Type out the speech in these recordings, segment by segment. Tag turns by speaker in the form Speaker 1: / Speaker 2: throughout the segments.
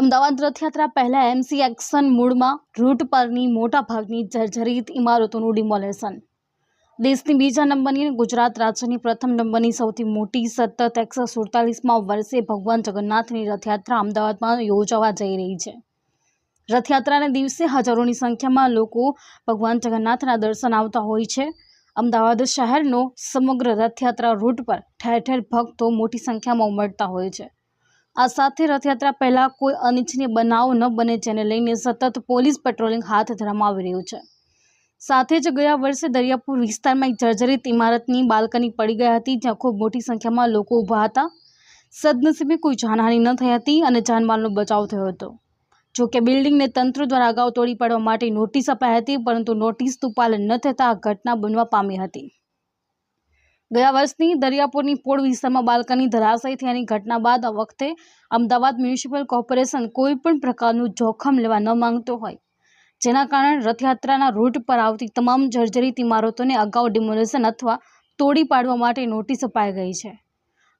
Speaker 1: અમદાવાદ રથયાત્રા પહેલા MC action મૂળમાં route પરની મોટાભાગની જર્જરિત ઇમારતોનું ડિમોલેશન. દેશની બીજા નંબરની ગુજરાત રાજ્યની પ્રથમ નંબરની સૌથી મોટી સતત એકસો સુડતાલીસમાં વર્ષે ભગવાન જગન્નાથની રથયાત્રા અમદાવાદમાં યોજાવા જઈ રહી છે. રથયાત્રાના દિવસે હજારોની સંખ્યામાં લોકો ભગવાન જગન્નાથના દર્શન આવતા હોય છે. અમદાવાદ શહેરનો સમગ્ર રથયાત્રા રૂટ પર ઠેર ઠેર ભક્તો મોટી સંખ્યામાં ઉમટતા હોય છે. આ સાથે રથયાત્રા પહેલા કોઈ અનિચ્છનીય બનાવ ન બને જેને લઈને સતત પોલીસ પેટ્રોલિંગ હાથ ધરવામાં આવી રહ્યું છે. સાથે જ ગયા વર્ષે દરિયાપુર વિસ્તારમાં એક જર્જરિત ઇમારતની બાલ્કની પડી ગઈ હતી, જ્યાં ખૂબ મોટી સંખ્યામાં લોકો ઊભા હતા. સદનસીબે કોઈ જાનહાનિ ન થઈ હતી અને જાનમાલનો બચાવ થયો હતો. જો કે બિલ્ડિંગને તંત્ર દ્વારા અગાઉ તોડી પાડવા માટે નોટિસ અપાઈ હતી, પરંતુ નોટિસનું પાલન ન થતાં આ ઘટના બનવા પામી હતી. ગયા વર્ષની દરિયાપુરની પોળ વિસ્તારમાં બાલ્કની ધરાશય થયાની ઘટના બાદ આ વખતે અમદાવાદ મ્યુનિસિપલ કોર્પોરેશન કોઈ પણ પ્રકારનું જોખમ લેવા ન માંગતો હોય. જેના કારણે રથયાત્રાના રૂટ પર આવતી તમામ જર્જરિત ઇમારતોને અગાઉ ડિમોલેશન અથવા તોડી પાડવા માટે નોટિસ અપાઈ ગઈ છે.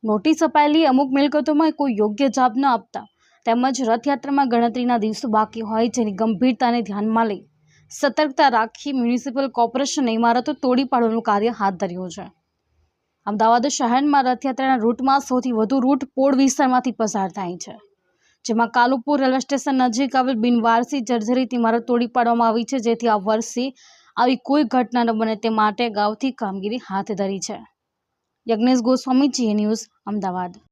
Speaker 1: નોટિસ અપાયેલી અમુક મિલકતોમાં કોઈ યોગ્ય જવાબ ન આપતા તેમજ રથયાત્રામાં ગણતરીના દિવસો બાકી હોય જેની ગંભીરતાને ધ્યાનમાં લઈ સતર્કતા રાખી મ્યુનિસિપલ કોર્પોરેશને ઇમારતો તોડી પાડવાનું કાર્ય હાથ ધર્યું છે. અમદાવાદ શહેરમાં રથયાત્રાના રૂટમાં સૌથી વધુ રૂટ પોળ વિસ્તારમાંથી પસાર થાય છે. જેમાં કાલુપુર રેલવે સ્ટેશન નજીક આવેલ બિનવારસી જર્જરિત ઇમારત તોડી પાડવામાં આવી છે. જેથી આ વર્ષે આવી કોઈ ઘટના ન બને તે માટે અગાઉથી કામગીરી હાથ ધરી છે. યજ્ઞેશ ગોસ્વામી જી ન્યૂઝ અમદાવાદ.